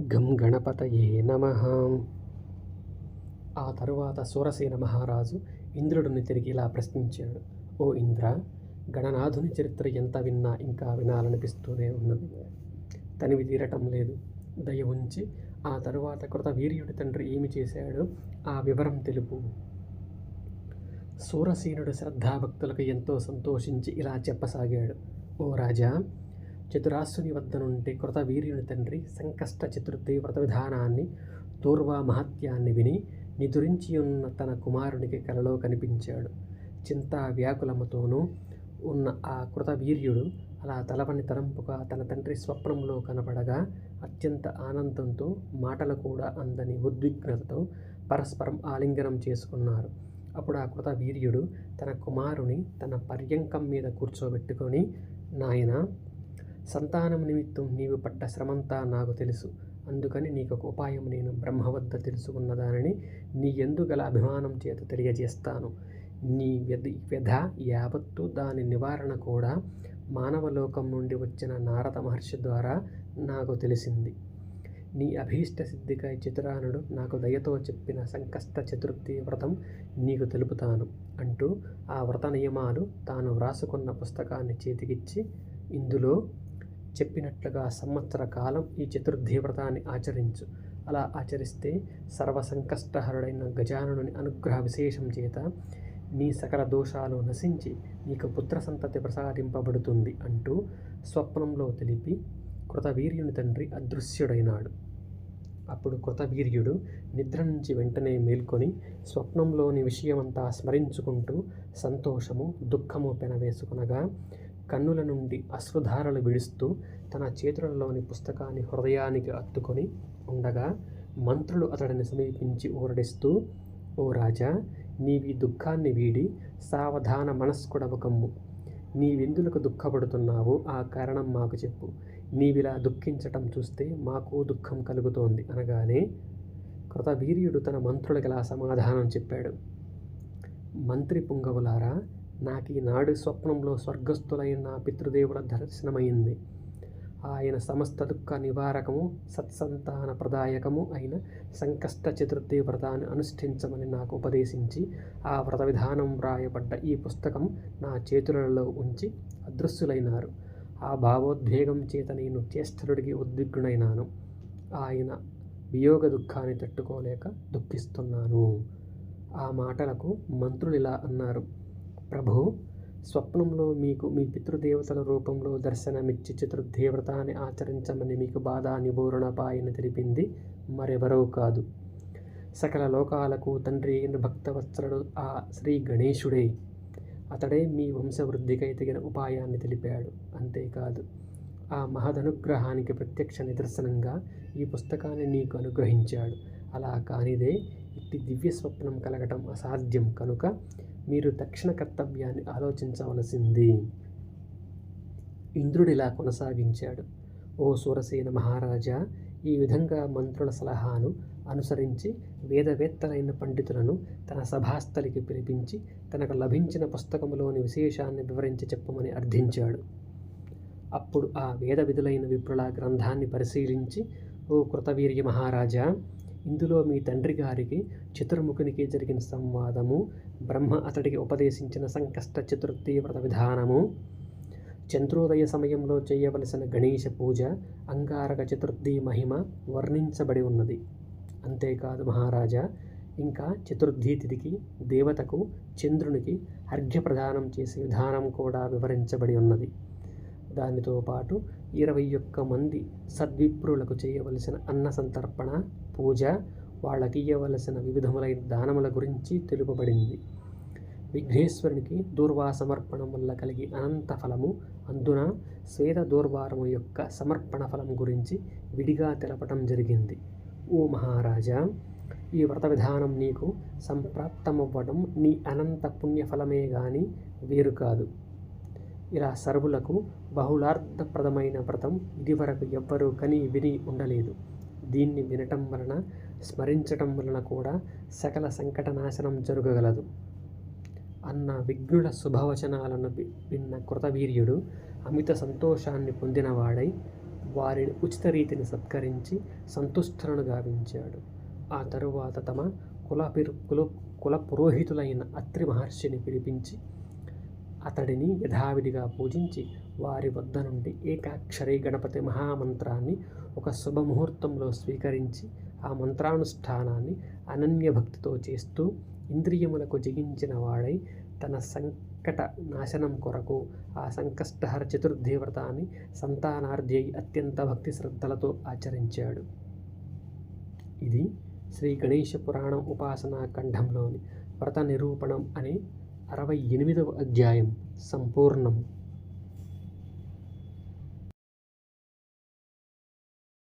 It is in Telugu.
గం గణపతయే నమ. ఆ తరువాత సూరసేన మహారాజు ఇంద్రుడిని తిరిగి ఇలా ప్రశ్నించాడు. ఓ ఇంద్ర గణనాథుని చరిత్ర ఎంత విన్నా ఇంకా వినాలనిపిస్తూనే ఉన్నది. తనివి తీరటం లేదు. దయ ఉంచి ఆ తరువాత కృత వీర్యుడి తండ్రి ఏమి చేశాడో ఆ వివరం తెలుపు. సూరసేనుడు శ్రద్ధాభక్తులకు ఎంతో సంతోషించి ఇలా చెప్పసాగాడు. ఓ రాజా చతురాసుని వద్ద నుండి కృతవీర్యుని తండ్రి సంకష్ట చతుర్థి వ్రత విధానాన్ని దూర్వా మహత్యాన్ని విని నిదురించి ఉన్న తన కుమారునికి కలలో కనిపించాడు. చింతా వ్యాకులముతోనూ ఉన్న ఆ కృత వీర్యుడు అలా తలవని తలంపుగా తన తండ్రి స్వప్నంలో కనపడగా అత్యంత ఆనందంతో మాటలు కూడా అందని ఉద్విగ్నతతో పరస్పరం ఆలింగనం చేసుకున్నారు. అప్పుడు ఆ కృత వీర్యుడు తన కుమారుని తన పర్యంకం మీద కూర్చోబెట్టుకొని నాయన సంతానం నిమిత్తం నీవు పడ్డ శ్రమంతా నాకు తెలుసు. అందుకని నీకు ఒక ఉపాయం నేను బ్రహ్మ వద్ద తెలుసుకున్న దానిని నీ ఎందుగల అభిమానం చేత తెలియజేస్తాను. నీ వ్యధ వ్యధ యావత్తు దాని నివారణ కూడా మానవలోకం నుండి వచ్చిన నారద మహర్షి ద్వారా నాకు తెలిసింది. నీ అభీష్ట సిద్ధికై చితురానుడు నాకు దయతో చెప్పిన సంకష్ట చతుర్థి వ్రతం నీకు తెలుపుతాను అంటూ ఆ వ్రత నియమాలు తాను వ్రాసుకున్న పుస్తకాన్ని చేతికిచ్చి ఇందులో చెప్పినట్లుగా సంవత్సర కాలం ఈ చతుర్థి వ్రతాన్ని ఆచరించు. అలా ఆచరిస్తే సర్వ సంకష్టహరుడైన గజానుని అనుగ్రహ విశేషం చేత నీ సకల దోషాలు నశించి నీకు పుత్ర సంతతి ప్రసాదింపబడుతుంది అంటూ స్వప్నంలో తెలిపి కృతవీర్యుని తండ్రి అదృశ్యుడైనాడు. అప్పుడు కృతవీర్యుడు నిద్ర నుంచి వెంటనే మేల్కొని స్వప్నంలోని విషయమంతా స్మరించుకుంటూ సంతోషము దుఃఖము పెనవేసుకునగా కన్నుల నుండి అశ్రుధారలు విడుస్తూ తన చేతులలోని పుస్తకాన్ని హృదయానికి అత్తుకొని ఉండగా మంత్రులు అతడిని సమీపించి ఊరడిస్తూ ఓ రాజా నీవి దుఃఖాన్ని వీడి సావధాన మనస్కుడవకమ్ము. నీవెందులకు దుఃఖపడుతున్నావో ఆ కారణం మాకు చెప్పు. నీవిలా దుఃఖించటం చూస్తే మాకు దుఃఖం కలుగుతోంది అనగానే కృతవీర్యుడు తన మంత్రులకి ఇలా సమాధానం చెప్పాడు. మంత్రి పుంగవులారా నాకు ఈనాడు స్వప్నంలో స్వర్గస్థులైన నా పితృదేవుల దర్శనమైంది ఆయన సమస్త దుఃఖ నివారకము సత్సంతాన ప్రదాయకము అయిన సంకష్ట చతుర్థి వ్రతాన్ని అనుష్ఠించమని నాకు ఉపదేశించి ఆ వ్రత విధానం వ్రాయబడ్డ ఈ పుస్తకం నా చేతులలో ఉంచి అదృశ్యులైనారు. ఆ భావోద్వేగం చేత నేను చేష్టరుడికి ఉద్విగ్నుడైనాను. ఆయన వియోగ దుఃఖాన్ని తట్టుకోలేక దుఃఖిస్తున్నాను. ఆ మాటలకు మంత్రులు ఇలా అన్నారు. ప్రభు స్వప్నంలో మీకు మీ పితృదేవతల రూపంలో దర్శనమిచ్చి చతుర్థి వ్రతాన్ని ఆచరించమని మీకు బాధ నిబూరణపాయని తెలిపింది మరెవరో కాదు. సకల లోకాలకు తండ్రి అయిన భక్తవత్సరుడు ఆ శ్రీ గణేశుడే. అతడే మీ వంశవృద్ధికై తగిన ఉపాయాన్ని తెలిపాడు. అంతేకాదు ఆ మహదనుగ్రహానికి ప్రత్యక్ష నిదర్శనంగా ఈ పుస్తకాన్ని నీకు అనుగ్రహించాడు. అలా కానిదే ఇట్టి దివ్య స్వప్నం కలగటం అసాధ్యం. కనుక మీరు తక్షణ కర్తవ్యాన్ని ఆలోచించవలసింది. ఇంద్రుడిలా కొనసాగించాడు. ఓ సూరసేన మహారాజా ఈ విధంగా మంత్రుల సలహాను అనుసరించి వేదవేత్తలైన పండితులను తన సభాస్థలికి పిలిపించి తనకు లభించిన పుస్తకములోని విశేషాన్ని వివరించి చెప్పమని అర్థించాడు. అప్పుడు ఆ వేద విధులైన విప్రుల గ్రంథాన్ని పరిశీలించి ఓ కృతవీర్య మహారాజా ఇందులో మీ తండ్రి గారికి చతుర్ముఖునికి జరిగిన సంవాదము బ్రహ్మ అతడికి ఉపదేశించిన సంకష్ట చతుర్థి వ్రత విధానము చంద్రోదయ సమయంలో చేయవలసిన గణేష పూజ అంగారక చతుర్థి మహిమ వర్ణించబడి ఉన్నది. అంతేకాదు మహారాజా ఇంకా చతుర్థి తిథికి దేవతకు చంద్రునికి అర్ఘ్య ప్రదానం చేసే విధానం కూడా వివరించబడి ఉన్నది. దానితో పాటు ఇరవై ఒక్క మంది సద్విప్రులకు చేయవలసిన అన్న సంతర్పణ పూజ వాళ్ళకి ఇయ్యవలసిన వివిధములైన దానముల గురించి తెలుపబడింది. విఘ్నేశ్వరునికి దూర్వా సమర్పణం వల్ల కలిగే అనంత ఫలము అందున శ్వేత దూర్వారము యొక్క సమర్పణ ఫలం గురించి విడిగా తెలపటం జరిగింది. ఓ మహారాజా ఈ వ్రత విధానం నీకు సంప్రాప్తమవ్వడం నీ అనంత పుణ్యఫలమే గాని వేరు కాదు. ఇలా సర్వులకు బహుళార్థప్రదమైన వ్రతం ఇదివరకు ఎవ్వరూ కని విని ఉండలేదు. దీన్ని వినటం వలన స్మరించటం వలన కూడా సకల సంకట నాశనం జరగగలదు. అన్న విఘ్నుల శుభవచనాలను విన్న కృతవీర్యుడు అమిత సంతోషాన్ని పొందినవాడై వారిని ఉచిత రీతిని సత్కరించి సంతుష్టులను గావించాడు. ఆ తరువాత తమ కుల కుల కుల పురోహితులైన అత్రి మహర్షిని పిలిపించి అతడిని యథావిధిగా పూజించి వారి వద్ద నుండి ఏకాక్షరి గణపతి మహామంత్రాన్ని ఒక శుభముహూర్తంలో స్వీకరించి ఆ మంత్రానుష్ఠానాన్ని అనన్య భక్తితో చేస్తూ ఇంద్రియములకు జయించిన వాడై తన సంకట నాశనం కొరకు ఆ సంకష్టహర చతుర్థి వ్రతాన్ని సంతానార్థ్యై అత్యంత భక్తి శ్రద్ధలతో ఆచరించాడు. ఇది శ్రీ గణేష పురాణం ఉపాసనా ఖండంలోని వ్రత నిరూపణం అనే అరవై ఎనిమిదవ అధ్యాయం సంపూర్ణం.